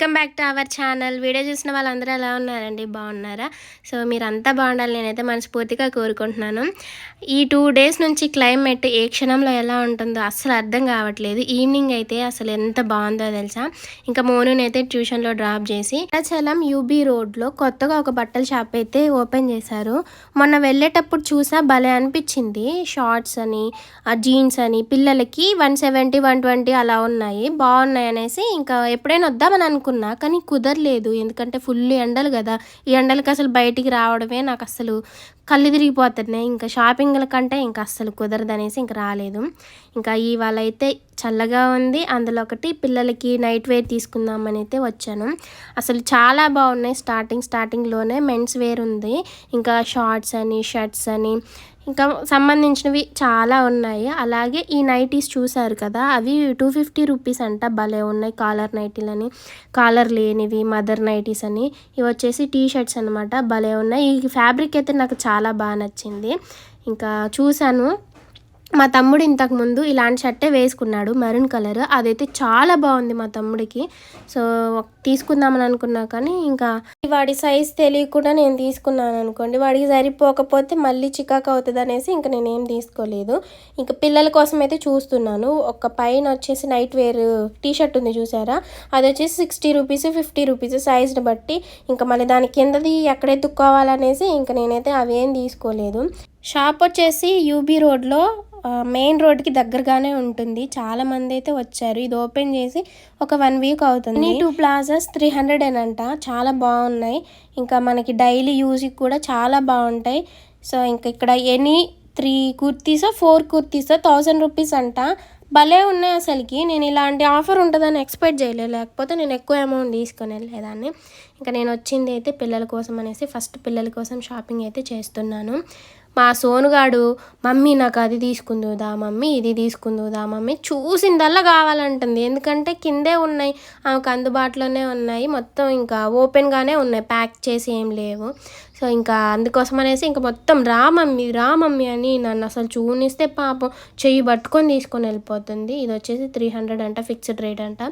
Welcome back to our channel. Video చూసిన వాళ్ళందరూ ఎలా ఉన్నారండి? బాగున్నారా? సో మీరంతా బాగుండాలి నేనైతే మనస్ఫూర్తిగా కోరుకుంటున్నాను. ఈ టూ డేస్ నుంచి క్లైమేట్ ఏ క్షణంలో ఎలా ఉంటుందో అస్సలు అర్థం కావట్లేదు. ఈవినింగ్ అయితే అసలు ఎంత బాగుందో తెలుసా? ఇంకా మోనుని అయితే ట్యూషన్లో డ్రాప్ చేసి అరుణాచలం యూబీ రోడ్లో కొత్తగా ఒక బట్టల షాప్ అయితే ఓపెన్ చేశారు. మొన్న వెళ్ళేటప్పుడు చూసా భలే అనిపించింది. షార్ట్స్ అని జీన్స్ అని పిల్లలకి వన్ సెవెంటీ వన్ ట్వంటీ అలా ఉన్నాయి. బాగున్నాయి అనేసి ఇంకా ఎప్పుడైనా వద్దామని అనుకున్నా కానీ కుదరలేదు. ఎందుకంటే ఫుల్ ఎండలు కదా. ఈ ఎండలకి అసలు బయటికి రావడమే నాకు అసలు కళ్ళు తిరిగిపోతున్నాయి. ఇంకా షాపింగ్ల కంటే ఇంకా అస్సలు కుదరదు అనేసి ఇంకా రాలేదు. ఇంకా ఇవాళ అయితే చల్లగా ఉంది. అందులో ఒకటి పిల్లలకి నైట్ వేర్ తీసుకుందామని అయితే వచ్చాను. అసలు చాలా బాగున్నాయి. స్టార్టింగ్ స్టార్టింగ్లోనే మెన్స్ వేర్ ఉంది. ఇంకా షార్ట్స్ అని షర్ట్స్ అని ఇంకా సంబంధించినవి చాలా ఉన్నాయి. అలాగే ఈ నైటీస్ చూశారు కదా అవి టూ ఫిఫ్టీ రూపీస్ అంట భలే ఉన్నాయి కాలర్ నైటీలని. కాలర్ లేనివి మదర్ నైటీస్ అని. ఇవి వచ్చేసి టీ షర్ట్స్ అనమాట భలే ఉన్నాయి. ఈ ఫ్యాబ్రిక్ అయితే నాకు చాలా బాగా నచ్చింది. ఇంకా చూశాను. మా తమ్ముడు ఇంతకు ముందు ఇలాంటి షర్టే వేసుకున్నాడు మెరూన్ కలర్. అదైతే చాలా బాగుంది మా తమ్ముడికి. సో తీసుకుందామని అనుకున్నా కానీ ఇంకా వాడి సైజ్ తెలియకుండా నేను తీసుకున్నాను అనుకోండి. వాడికి సరిపోకపోతే మళ్ళీ చికాక్ అవుతుంది అనేసి ఇంకా నేను ఏం తీసుకోలేదు. ఇంకా పిల్లల కోసం అయితే చూస్తున్నాను. ఒక పైన వచ్చేసి నైట్ వేర్ టీ షర్ట్ ఉంది చూసారా? అది వచ్చేసి సిక్స్టీ రూపీస్ ఫిఫ్టీ రూపీస్ సైజ్ని బట్టి ఇంకా మళ్ళీ దాని కిందది ఎక్కడ ఎత్తుక్కోవాలనేసి ఇంకా నేనైతే అవేం తీసుకోలేదు. షాప్ వచ్చేసి యూబీ రోడ్లో మెయిన్ రోడ్కి దగ్గరగానే ఉంటుంది. చాలా మంది అయితే వచ్చారు. ఇది ఓపెన్ చేసి ఒక వన్ వీక్ అవుతుంది. టూ ప్లాజాస్ త్రీ హండ్రెడ్ అంట. చాలా బాగున్నాయి. ఇంకా మనకి డైలీ యూజ్కి కూడా చాలా బాగుంటాయి. సో ఇంకా ఇక్కడ ఎనీ త్రీ కుర్తీసో ఫోర్ కుర్తీసో థౌజండ్ రూపీస్ అంట. భలే ఉన్నాయి అసలుకి. నేను ఇలాంటి ఆఫర్ ఉంటుందని ఎక్స్పెక్ట్ చేయలేదు. లేకపోతే నేను ఎక్కువ అమౌంట్ తీసుకొని వెళ్ళేదాన్ని. ఇంకా నేను వచ్చింది అయితే పిల్లల కోసం అనేసి ఫస్ట్ పిల్లల కోసం షాపింగ్ అయితే చేస్తున్నాను. మా సోనుగాడు మమ్మీ నాకు అది తీసుకుందుదా మమ్మీ ఇది తీసుకుందుదా మమ్మీ చూసిందల్లా కావాలంటుంది. ఎందుకంటే కిందే ఉన్నాయి ఆమెకు అందుబాటులోనే ఉన్నాయి మొత్తం ఇంకా ఓపెన్గానే ఉన్నాయి ప్యాక్ చేసి ఏం లేవు. సో ఇంకా అందుకోసం అనేసి ఇంకా మొత్తం రా మమ్మీ రా మమ్మీ అని నన్ను అసలు చూనిస్తే పాపం చెయ్యి పట్టుకొని తీసుకొని వెళ్ళిపోతుంది. ఇది వచ్చేసి త్రీ హండ్రెడ్ అంట ఫిక్స్డ్ రేట్ అంట.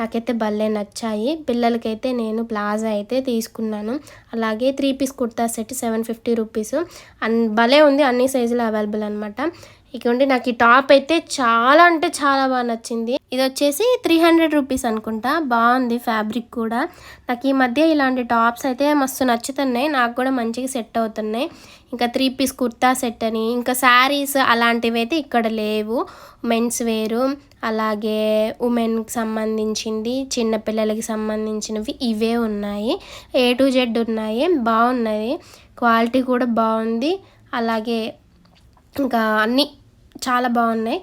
నాకైతే భలే నచ్చాయి. పిల్లలకైతే నేను ప్లాజా అయితే తీసుకున్నాను. అలాగే three piece kurta set seven fifty rupees. అన్ భలే ఉంది. అన్ని సైజులు అవైలబుల్ అనమాట ఇకండి నాకు ఈ టాప్ అయితే చాలా అంటే చాలా బాగా నచ్చింది. ఇది వచ్చేసి త్రీ హండ్రెడ్ రూపీస్ అనుకుంటా. బాగుంది ఫ్యాబ్రిక్ కూడా. నాకు ఈ మధ్య ఇలాంటి టాప్స్ అయితే మస్తు నచ్చుతున్నాయి. నాకు కూడా మంచిగా సెట్ అవుతున్నాయి. ఇంకా త్రీ పీస్ కుర్తా సెట్ అని ఇంకా శారీస్ అలాంటివి అయితే ఇక్కడ లేవు. మెన్స్ వేరు అలాగే ఉమెన్కి సంబంధించింది చిన్నపిల్లలకి సంబంధించినవి ఇవే ఉన్నాయి. ఏ టు జెడ్ ఉన్నాయి. బాగున్నాయి క్వాలిటీ కూడా బాగుంది. అలాగే ఇంకా అన్నీ చాలా బాగున్నాయి.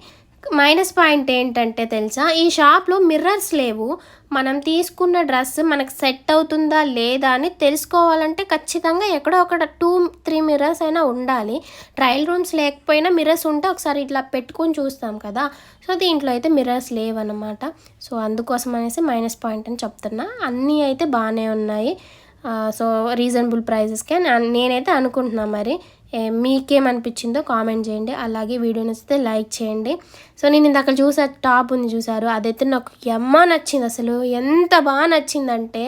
మైనస్ పాయింట్ ఏంటంటే తెలుసా ఈ షాప్లో మిర్రర్స్ లేవు. మనం తీసుకున్న డ్రెస్ మనకు సెట్ అవుతుందా లేదా అని తెలుసుకోవాలంటే ఖచ్చితంగా ఎక్కడో ఒక టూ త్రీ మిర్రర్స్ అయినా ఉండాలి. ట్రయల్ రూమ్స్ లేకపోయినా మిర్రర్స్ ఉంటే ఒకసారి ఇట్లా పెట్టుకొని చూస్తాం కదా. సో దీంట్లో అయితే మిర్రర్స్ లేవన్నమాట. సో అందుకోసం అనేసి మైనస్ పాయింట్ అని చెప్తున్నా. అన్నీ అయితే బాగానే ఉన్నాయి. సో రీజనబుల్ ప్రైజెస్కే నేనైతే అనుకుంటున్నా మరి. మీకేమనిపించిందో కామెంట్ చేయండి. అలాగే వీడియో నచ్చితే లైక్ చేయండి. సో నేను ఇందాక చూసా టాప్ ఉంది చూసారు. అదైతే నాకు ఎమ్మ నచ్చింది. అసలు ఎంత బాగా నచ్చిందంటే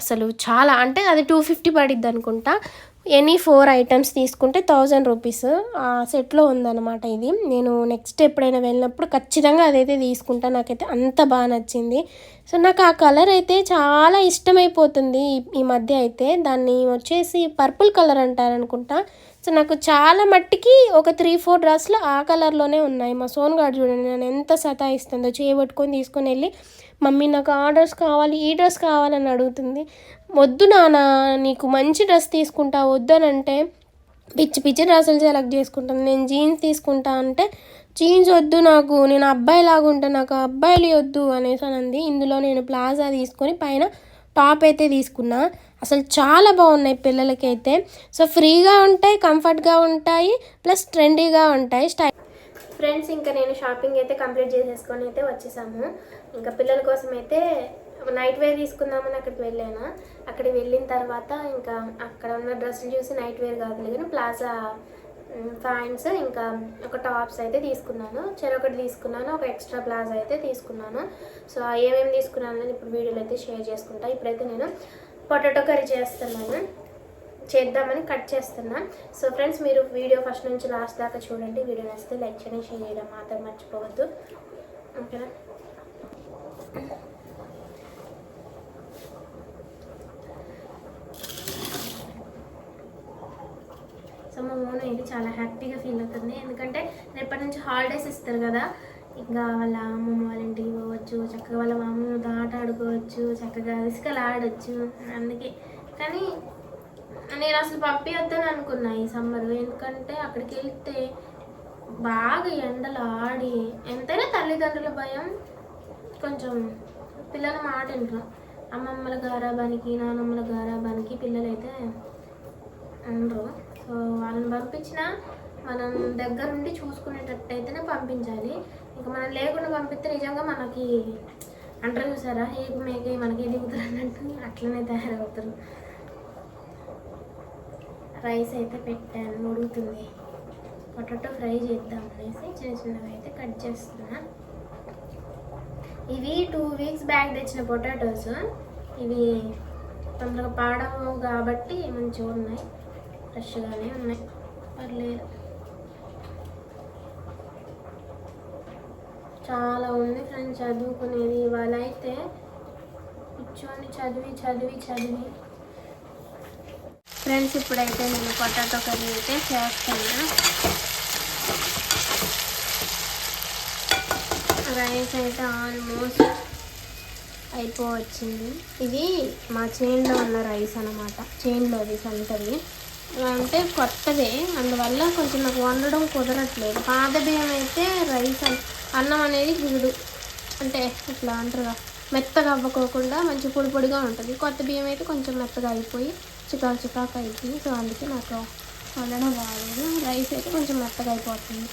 అసలు చాలా అంటే అది టూ ఫిఫ్టీ పడిద్ది అనుకుంటా. ఎనీ ఫోర్ ఐటమ్స్ తీసుకుంటే థౌజండ్ రూపీస్. ఆ సెట్లో ఉందన్నమాట ఇది. నేను నెక్స్ట్ ఎప్పుడైనా వెళ్ళినప్పుడు ఖచ్చితంగా అదైతే తీసుకుంటా. నాకైతే అంత బాగా నచ్చింది. సో నాకు ఆ కలర్ అయితే చాలా ఇష్టమైపోతుంది ఈ మధ్య అయితే. దాన్ని వచ్చేసి పర్పుల్ కలర్ అంటారనుకుంటా. సో నాకు చాలా మట్టికి ఒక త్రీ ఫోర్ డ్రెస్లు ఆ కలర్లోనే ఉన్నాయి. మా సోన్ గారు చూడండి నేను ఎంత సతాయిస్తుందో. చేయబట్టుకొని తీసుకొని వెళ్ళి మమ్మీ నాకు ఆ డ్రెస్ కావాలి ఈ డ్రెస్ కావాలని అడుగుతుంది. వద్దు నాన్న నీకు మంచి డ్రెస్ తీసుకుంటా వద్దనంటే పిచ్చి పిచ్చి డ్రెస్సులు సెలెక్ట్ చేసుకుంటాను. నేను జీన్స్ తీసుకుంటా అంటే జీన్స్ వద్దు నాకు నేను అబ్బాయి లాగా ఉంటా నాకు అబ్బాయిలు వద్దు అనేసి అంది. ఇందులో నేను ప్లాజా తీసుకొని పైన టాప్ అయితే తీసుకున్నా. అసలు చాలా బాగున్నాయి పిల్లలకైతే. సో ఫ్రీగా ఉంటాయి కంఫర్ట్గా ఉంటాయి ప్లస్ ట్రెండీగా ఉంటాయి స్టైల్ ఫ్రెండ్స్ ఇంకా నేను షాపింగ్ అయితే కంప్లీట్ చేసేసుకొని అయితే వచ్చేసాము. ఇంకా పిల్లల కోసం అయితే నైట్ వేర్ తీసుకుందామని అక్కడికి వెళ్ళాను. అక్కడికి వెళ్ళిన తర్వాత ఇంకా అక్కడ ఉన్న డ్రెస్సులు చూసి నైట్ వేర్ కాదు కానీ ప్లాజా పాయింట్స్ ఇంకా ఒక టాప్స్ అయితే తీసుకున్నాను. చెరొకటి తీసుకున్నాను ఒక ఎక్స్ట్రా ప్లాజా అయితే తీసుకున్నాను. సో ఏమేమి తీసుకున్నాను ఇప్పుడు వీడియోలో అయితే షేర్ చేసుకుంటా. ఇప్పుడైతే నేను పొటాటో కర్రీ చేస్తున్నాను. చేద్దామని కట్ చేస్తున్నా సో ఫ్రెండ్స్ మీరు వీడియో ఫస్ట్ నుంచి లాస్ట్ దాకా చూడండి. వీడియో నచ్చితే లైక్ చేయండి షేర్ చేయడం మాత్రం మర్చిపోవద్దు. ఓకేనా? సో మా మోన ఇది చాలా హ్యాపీగా ఫీల్ అవుతుంది. ఎందుకంటే రేపటి నుంచి హాలిడేస్ ఇస్తారు కదా. ఇంకా వాళ్ళ అమ్మమ్మ వాళ్ళ ఇంటికి పోవచ్చు చక్కగా వాళ్ళ మామూలు ఆట ఆడుకోవచ్చు చక్కగా ఇసుకలు ఆడవచ్చు అందుకే. కానీ నేను అసలు పంపించొద్దని అనుకున్నా ఈ సమ్మర్ ఎందుకంటే అక్కడికి వెళ్తే బాగా ఎండలు ఆడి ఎంతైనా తల్లిదండ్రుల భయం కొంచెం పిల్లల మాట వింటారు అమ్మమ్మల గారాబానికి నానమ్మల గారాబానికి పిల్లలైతే ఉండరు. సో వాళ్ళని పంపించినా మనం దగ్గరుండి చూసుకునేటట్టు అయితేనే పంపించాలి. ఇంకా మనం లేకుండా పంపిస్తే నిజంగా మనకి అంటారు చూసారా? హేగు మేక మనకి దిగుతారు అన్నట్టు. అట్లనే తయారవుతారు. రైస్ అయితే పెట్టాను ఉడుకుతుంది. పొటాటో ఫ్రై చేద్దాం అనేసి చిన్న చిన్నవి అయితే కట్ చేస్తున్నా. ఇవి టూ వీక్స్ బ్యాక్ తెచ్చిన పొటాటోస్ ఇవి తొందరగా పాడము కాబట్టి మంచిగా ఉన్నాయి. ఫ్రెష్గానే ఉన్నాయి. పర్లేదు. చాలా ఉంది ఫ్రెండ్స్ చదువుకునేది ఇవాళ అయితే కూర్చొని చదివి చదివి చదివి. ఫ్రెండ్స్ ఇప్పుడైతే నేను పొటాటో కర్రీ అయితే చేస్తాను రైస్ అయితే ఆల్మోస్ట్ అయిపోవచ్చింది. ఇది మా చేన్లో ఉన్న రైస్ అనమాట చేన్లోది సంతది. అంటే కొత్తదే అందువల్ల కొంచెం నాకు వండడం కుదరట్లేదు. పాత బియ్యం అయితే రైస్ అన్నం అనేది గుడు అంటే ఇట్లా అంటారు మెత్తగా అవ్వకోకుండా మంచి పొడి పొడిగా ఉంటుంది. కొత్త బియ్యం అయితే కొంచెం మెత్తగా అయిపోయి చికాకు చికాకు అయిపోయి సో అందుకే నాకు వండడం బాగాలేదు రైస్ అయితే కొంచెం మెత్తగా అయిపోతుంది.